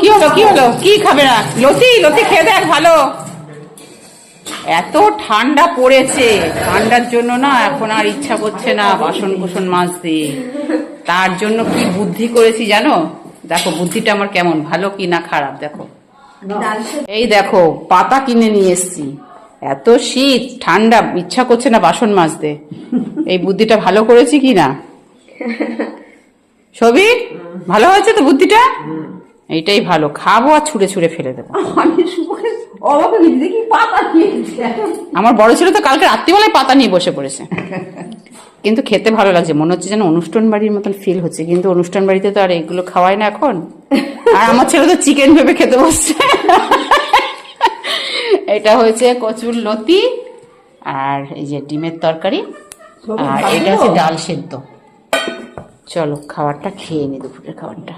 কি হলো কি হলো? কি খাবে না? লতি লতি খেয়ে দেখ, ভালো। এত ঠান্ডা পড়েছে। ঠান্ডার জন্য না এখন আর ইচ্ছা করছে না বাসন কুসন মাজতে। তার জন্য কি বুদ্ধি করেছি জানো? দেখো, বুদ্ধিটা আমার কেমন, ভালো কি না খারাপ, দেখো। এই দেখো, পাতা কিনে নিয়ে এসছি। এত শীত, ঠান্ডা, ইচ্ছা করছে না বাসন মাজতে। এই বুদ্ধিটা ভালো করেছি কি না? ছবি ভালো হয়েছে তো বুদ্ধিটা? এইটাই ভালো খাব আর ছুঁড়ে ছুঁড়ে ফেলে দেবো। আমার বড় ছেলে তো কালকে রাত্রিবেলায় পাতা নিয়ে বসে পড়েছে। কিন্তু খেতে ভালো লাগছে মনে হচ্ছে যেন অনুষ্ঠান বাড়ির মতন ফিল হচ্ছে কিন্তু অনুষ্ঠান বাড়িতে তো আর এগুলো খাওয়ায় না এখন। আর আমার ছেলে তো চিকেন ভেবে খেতে বসছে। এটা হয়েছে কচুর লতি আর এই যে ডিমের তরকারি। আর এটা হচ্ছে ডাল সেদ্ধ। চলো খাবারটা খেয়ে নি দুপুরের খাবারটা।